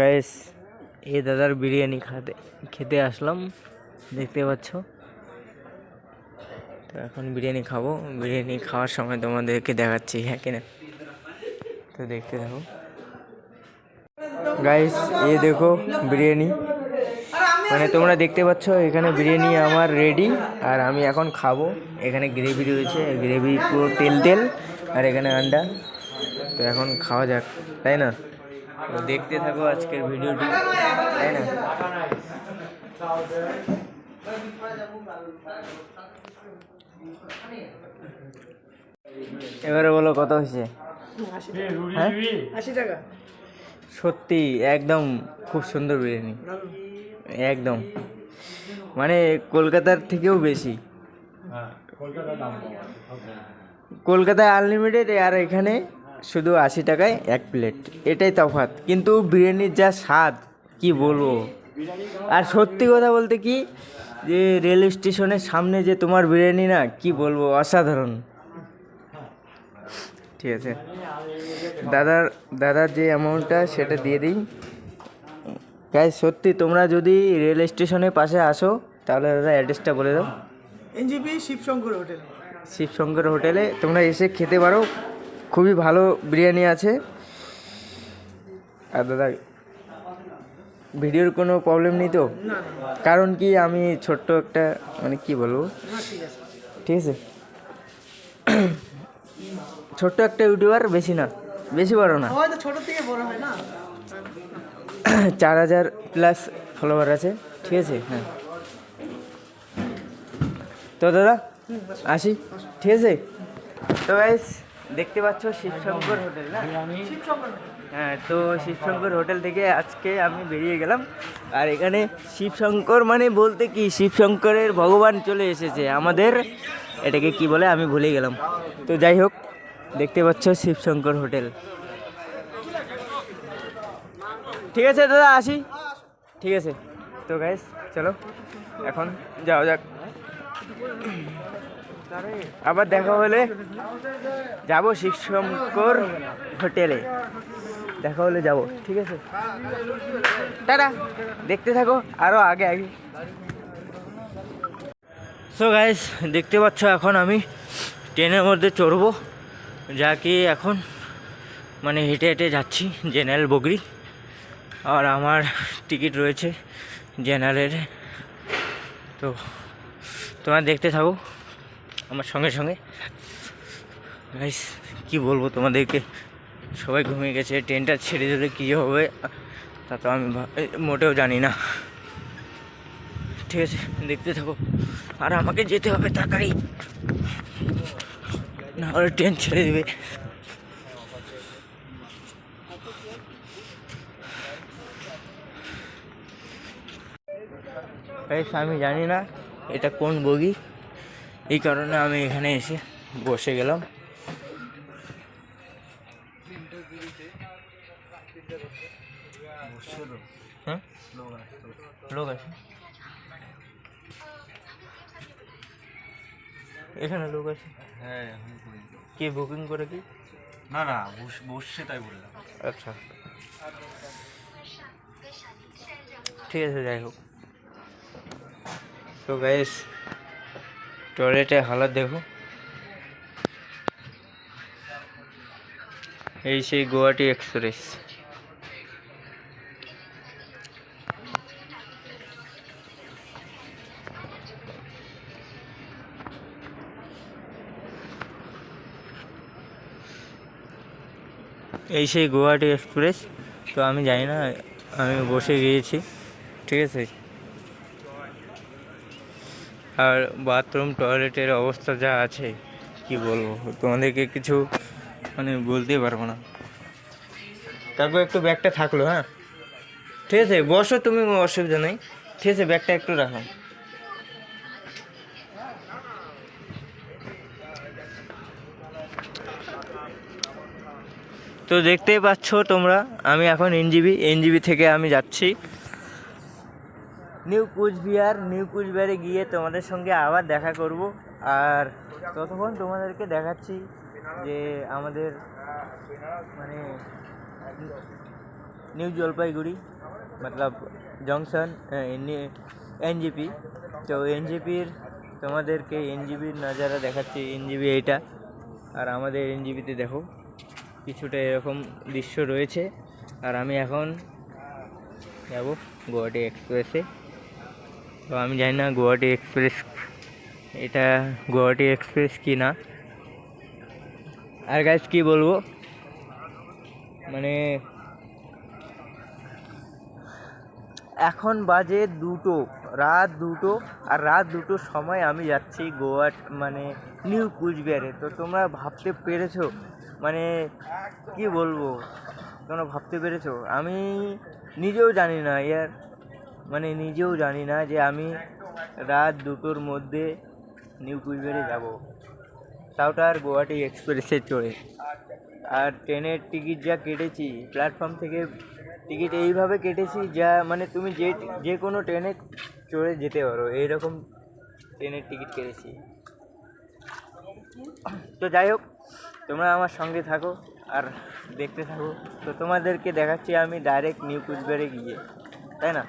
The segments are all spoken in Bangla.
গাইস এ দাদার বিরিয়ানি খাতে, খেতে আসলাম, দেখতে পাচ্ছ। তো এখন বিরিয়ানি খাব। বিরিয়ানি খাওয়ার সময় তোমাদেরকে দেখাচ্ছি হ্যাঁ কিনা তো দেখতে থাকো। গাইস এ দেখো বিরিয়ানি। মানে তোমরা দেখতে পাচ্ছ, এখানে বিরিয়ানি আমার রেডি আর আমি এখন খাব। এখানে গ্রেভি রয়েছে গ্রেভি পুরো তেল তেল আর এখানে আন্ডা। তো এখন খাওয়া যাক, তাই না? দেখতে থাকো আজকের ভিডিওটি তাই না? এবারে বলো কত হয়েছে? হ্যাঁ? সত্যি একদম খুব সুন্দর বিরিয়ানি। একদম। মানে কলকাতার থেকেও বেশি। কলকাতায় আনলিমিটেড আর এখানে শুধু আশি টাকায় এক প্লেট এটাই তফাৎ। কিন্তু বিরিয়ানির যা স্বাদ কি বলব? আর সত্যি কথা বলতে কি যে রেল স্টেশনের সামনে যে তোমার বিরিয়ানি না কি বলব অসাধারণ। ঠিক আছে। দাদার দাদার যে অ্যামাউন্টটা সেটা দিয়ে দিই। গাইজ সত্যি তোমরা যদি রেল স্টেশনের পাশে আসো তাহলে দাদা অ্যাড্রেসটা বলে দাও। NJP Shibshankar hotel. শিবশঙ্কর হোটেলে তোমরা এসে খেতে পারো। খুবই ভালো বিরিয়ানি আছে। আর দাদা ভিডিওর কোনো প্রবলেম নেই তো? কারণ কি আমি ছোট্ট একটা মানে কি বলব? ঠিক আছে। ছোট্ট একটা ইউটিউবার বেশি না। বেশি বড় না। চার হাজার প্লাস ফলোয়ার আছে। ঠিক আছে হ্যাঁ। তো দাদা আসি। ঠিক আছে? তো গাইস দেখতে পাচ্ছ শিবশঙ্কর হোটেল না? হ্যাঁ তো শিবশঙ্কর হোটেল থেকে আজকে আমি বেরিয়ে গেলাম। আর এখানে শিবশঙ্কর মানে বলতে কি? শিবশঙ্করের ভগবান চলে এসেছে। আমাদের এটাকে কি বলে? আমি ভুলে গেলাম। তো যাই হোক দেখতে পাচ্ছ শিবশঙ্কর হোটেল। ঠিক আছে দাদা আসি? ঠিক আছে। তো গাইস চলো এখন যাওয়া যাক। আবার দেখা হলে যাব শিবশঙ্কর হোটেলে। দেখা হলে যাব, ঠিক আছে? টাটা, দেখতে থাকো আরও আগে আগে। সো গাইস দেখতে পাচ্ছ এখন আমি ট্রেনের মধ্যে চড়বো। যা কি এখন মানে হেঁটে হেঁটে যাচ্ছি, জেনারেল বগরি। আর আমার টিকিট রয়েছে জেনারেলের। তো তোমরা দেখতে থাকো। আমার সঙ্গে সঙ্গে। গাইস কি বলব তোমাদেরকে? সবাই ঘুমিয়ে গেছে, ট্রেনটা ছেড়ে দিলে কী হবে? তা তো আমি মোটেও জানি না। ঠিক আছে, দেখতে থাকো। আর আমাকে যেতে হবে তাড়াতাড়ি। না হলে ট্রেন ছেড়ে দেবে। আমি জানি না এটা কোন বগি। এই কারণে আমি এখানে এসে বসে গেলাম। হ্যাঁ? লোক আছে। এখানে লোক আছে? হ্যাঁ কে বুকিং করে কি? না না বস- বসছে তাই বললাম। আচ্ছা। ঠিক আছে যাই হোক। তো টয়লেটের হালাত দেখো। এই সেই গুয়াহাটি এক্সপ্রেস। এই সেই গুয়াহাটি এক্সপ্রেস, তো আমি জানি না, আমি বসে গিয়েছি, ঠিক আছে? আর বাথরুম, টয়লেটের অবস্থা যা আছে, কি বলব? তোমাদেরকে কিছু মানে বলতেই পারব না। তারপর একটু ব্যাগটা থাকল হ্যাঁ? ঠিক আছে, বসো, তুমি অসুবিধা নেই। ঠিক আছে, ব্যাগটা একটু রাখো। তো দেখতেই পাচ্ছ তোমরা, আমি এখন এনজিবি এনজিবি থেকে আমি যাচ্ছি। নিউ কুচবিহার, নিউ কুচবিহারে গিয়ে তোমাদের সঙ্গে আবার দেখা করব। আর ততক্ষণ তোমাদেরকে দেখাচ্ছি যে আমাদের মানে নিউ জলপাইগুড়ি, মতলব জংশন এনজিপি। তো এনজিপির, তোমাদেরকে এনজিপির নজারা দেখাচ্ছি, এনজিপি এইটা। আর আমাদের এনজিপিতে দেখো, কিছুটা এরকম দৃশ্য রয়েছে। আর আমি এখন যাব গুয়াহাটি এক্সপ্রেসে। তো আমি জানি না গুয়াহাটি এক্সপ্রেস, এটা গুয়াহাটি এক্সপ্রেস কি না আর গাছ কি বলব? মানে এখন বাজে দুটো, রাত দুটো, আর রাত দুটোর সময় আমি যাচ্ছি গোয়া মানে নিউ কুচবিহারে। তো তোমরা ভাবতে পেরেছ মানে কি বলব? তোমরা ভাবতে পেরেছ? আমি নিজেও জানি না, ইয়ার মানে নিজেও জানি না যে আমি রাত দুটোর মধ্যে নিউ কুচবিহারে যাব। আর গুয়াহাটি এক্সপ্রেসে চড়ে। আর ট্রেনের টিকিট যা কেটেছি, প্ল্যাটফর্ম থেকে টিকিট এইভাবে কেটেছি যা মানে তুমি যে যে কোনো ট্রেনে চড়ে যেতে পারো, এইরকম ট্রেনের টিকিট কেটেছি। তো যাই হোক, তোমরা আমার সঙ্গে থাকো আর দেখতে থাকো। তো তোমাদেরকে দেখাচ্ছি আমি ডাইরেক্ট নিউ কুচবিহারে গিয়ে, তাই না?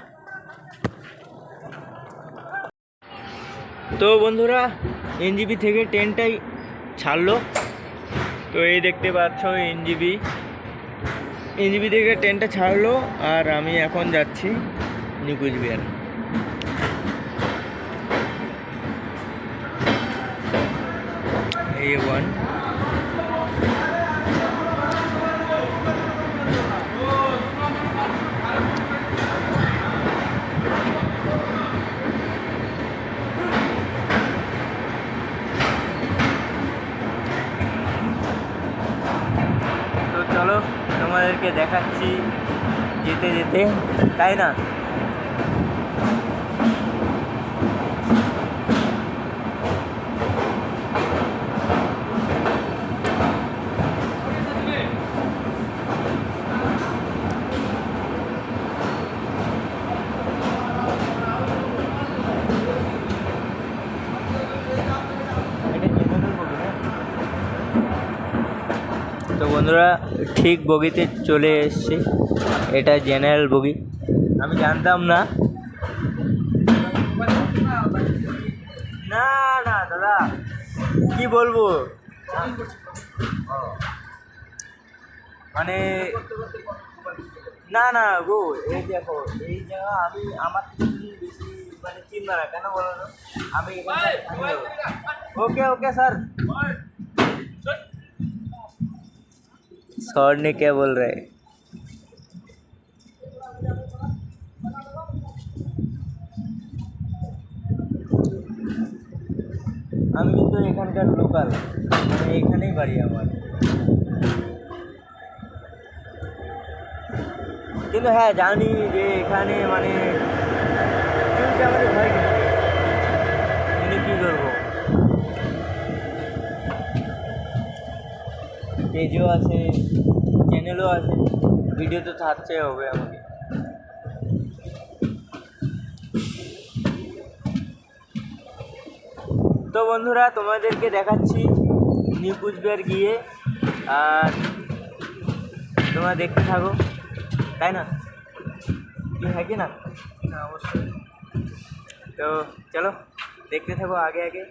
তো বন্ধুরা, এনজিবি থেকে ট্রেনটাই ছাড়লো। তো এই দেখতে পাচ্ছ এনজিবি। এনজিবি থেকে ট্রেনটা ছাড়লো আর আমি এখন যাচ্ছি নিউ কুচবিহার ওয়ান দেখাচ্ছি যেতে যেতে তাই না তো বন্ধুরা, ঠিক বগিতে চলে এসেছি। এটা জেনারেল বগি। আমি জানতাম না। না না, দাদা, কি বলব? মানে না না, গো, এই দেখো, এই জায়গা আমি, আমার বেশি মানে চিনবে না, কেন বলো? আমি ওকে ওকে, স্যার। सर ने क्या बोल रहे हैं আমি কিন্তু এখানকার লোকাল মানে এখানেই বাড়ি আমার কিন্তু হ্যাঁ জানি যে এখানে মানে চুলকে আমাদের ভয় পেজও আছে চ্যানেলও আছে ভিডিও তো থাকতে হবে আমাকে। তো বন্ধুরা তোমাদেরকে দেখাচ্ছি নিউ কুচবিহার গিয়ে আর তোমরা দেখতে থাকো তাই না? কি হয় কি না? অবশ্যই। তো চলো দেখতে থাকো আগে আগে।